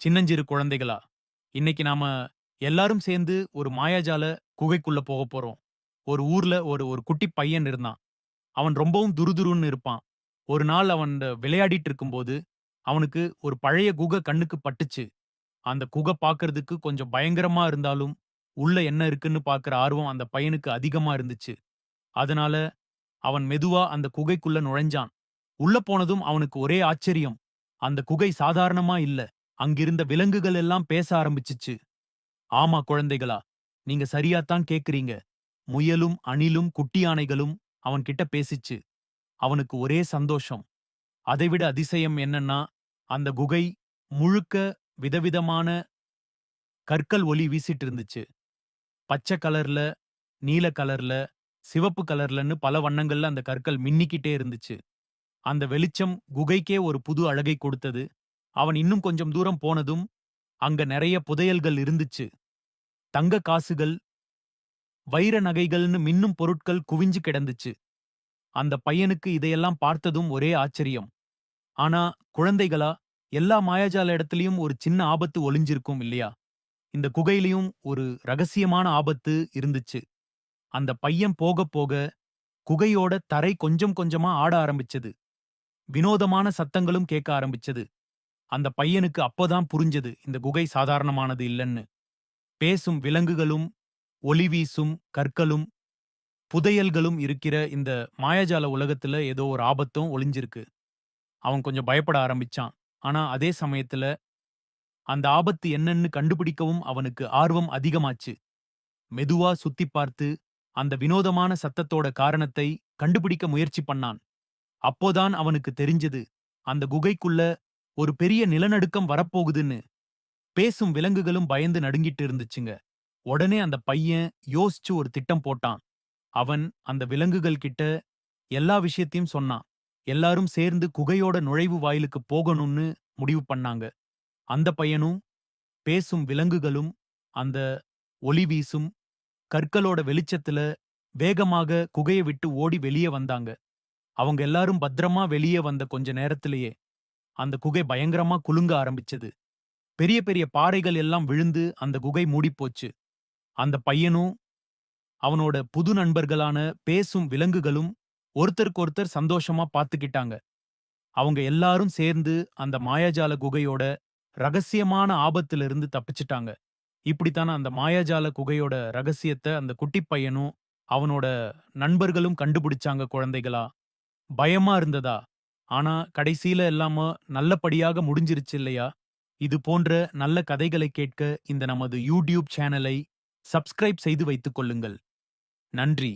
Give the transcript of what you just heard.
சின்னஞ்சிறு குழந்தைகளா? இன்னைக்கு நாம எல்லாரும் சேர்ந்து ஒரு மாயாஜால குகைக்குள்ள போக போறோம். ஒரு ஊர்ல ஒரு ஒரு குட்டி பையன் இருந்தான். அவன் ரொம்பவும் துருதுருன்னு இருப்பான். ஒரு நாள் அவன் விளையாடிட்டு இருக்கும்போது அவனுக்கு ஒரு பழைய குகை கண்ணுக்கு பட்டுச்சு. அந்த குகை பார்க்கறதுக்கு கொஞ்சம் பயங்கரமா இருந்தாலும் உள்ள என்ன இருக்குன்னு பாக்குற ஆர்வம் அந்த பையனுக்கு அதிகமா இருந்துச்சு. அதனால அவன் மெதுவா அந்த குகைக்குள்ள நுழைஞ்சான். உள்ள போனதும் அவனுக்கு ஒரே ஆச்சரியம். அந்த குகை சாதாரணமா இல்ல. அங்கிருந்த விலங்குகள் எல்லாம் பேச ஆரம்பிச்சுச்சு. ஆமா குழந்தைகளா நீங்க சரியாத்தான் கேக்குறீங்க. முயலும் அணிலும் குட்டி யானைகளும் அவன் கிட்ட பேசிச்சு. அவனுக்கு ஒரே சந்தோஷம். அதைவிட அதிசயம் என்னன்னா அந்த குகை முழுக்க விதவிதமான கற்கள் ஒளி வீசிட்டு இருந்துச்சு பச்சை கலர்ல நீல கலர்ல சிவப்பு கலர்லன்னு பல வண்ணங்கள்ல அந்த கற்கள் மின்னிக்கிட்டே இருந்துச்சு. அந்த வெளிச்சம் குகைக்கே ஒரு புது அழகை கொடுத்தது. அவன் இன்னும் கொஞ்சம் தூரம் போனதும் அங்க நிறைய புதையல்கள் இருந்துச்சு. தங்க காசுகள் வைர நகைகள்னு மின்னும் பொருட்கள் குவிஞ்சு கிடந்துச்சு. அந்த பையனுக்கு இதையெல்லாம் பார்த்ததும் ஒரே ஆச்சரியம். ஆனா குழந்தைகளா எல்லா மாயாஜால இடத்துலயும் ஒரு சின்ன ஆபத்து ஒளிஞ்சிருக்கும் இல்லையா? இந்த குகையிலையும் ஒரு ரகசியமான ஆபத்து இருந்துச்சு. அந்த பையன் போக போக குகையோட தரை கொஞ்சம் கொஞ்சமா ஆட ஆரம்பிச்சது. வினோதமான சத்தங்களும் கேட்க ஆரம்பிச்சது. அந்த பையனுக்கு அப்பதான் புரிஞ்சது இந்த குகை சாதாரணமானது இல்லைன்னு. பேசும் விலங்குகளும் ஒளி வீசும் கற்களும் புதையல்களும் இருக்கிற இந்த மாயாஜால உலகத்துல ஏதோ ஒரு ஆபத்தும் ஒளிஞ்சிருக்கு. அவன் கொஞ்சம் பயப்பட ஆரம்பிச்சான். ஆனா அதே சமயத்துல அந்த ஆபத்து என்னன்னு கண்டுபிடிக்கவும் அவனுக்கு ஆர்வம் அதிகமாச்சு. மெதுவா சுத்தி பார்த்து அந்த வினோதமான சத்தத்தோட காரணத்தை கண்டுபிடிக்க முயற்சி பண்ணான். அப்போதான் அவனுக்கு தெரிஞ்சது அந்த குகைக்குள்ள ஒரு பெரிய நிலநடுக்கம் வரப்போகுதுன்னு பேசும் விலங்குகளும் பயந்து நடுங்கிட்டு இருந்துச்சுங்க. உடனே அந்த பையன் யோசிச்சு ஒரு திட்டம் போட்டான். அவன் அந்த விலங்குகள் கிட்ட எல்லா விஷயத்தையும் சொன்னான். எல்லாரும் சேர்ந்து குகையோட நுழைவு வாயிலுக்கு போகணும்னு முடிவு பண்ணாங்க. அந்த பையனும் பேசும் விலங்குகளும் அந்த ஒளி வீசும் கற்களோட வெளிச்சத்துல வேகமாக குகையை விட்டு ஓடி வெளியே வந்தாங்க. அவங்க எல்லாரும் பத்திரமா வெளியே வந்த கொஞ்ச நேரத்திலேயே அந்த குகை பயங்கரமா குலுங்க ஆரம்பிச்சது. பெரிய பெரிய பாறைகள் எல்லாம் விழுந்து அந்த குகை மூடிப்போச்சு. அந்த பையனும் அவனோட புது நண்பர்களான பேசும் விலங்குகளும் ஒருத்தருக்கொருத்தர் சந்தோஷமா பார்த்துக்கிட்டாங்க அவங்க எல்லாரும் சேர்ந்து அந்த மாயாஜால குகையோட ரகசியமான ஆபத்திலிருந்து தப்பிச்சிட்டாங்க. இப்படித்தானே அந்த மாயாஜால குகையோட ரகசியத்தை அந்த குட்டி பையனும் அவனோட நண்பர்களும் கண்டுபிடிச்சாங்க குழந்தைகளா? பயமா இருந்ததா? ஆனா கடைசியில எல்லாம நல்லபடியாக முடிஞ்சிருச்சு இல்லையா? இது போன்ற நல்ல கதைகளை கேட்க இந்த நமது யூடியூப் சேனலை சப்ஸ்கிரைப் செய்து வைத்துக் கொள்ளுங்கள். நன்றி.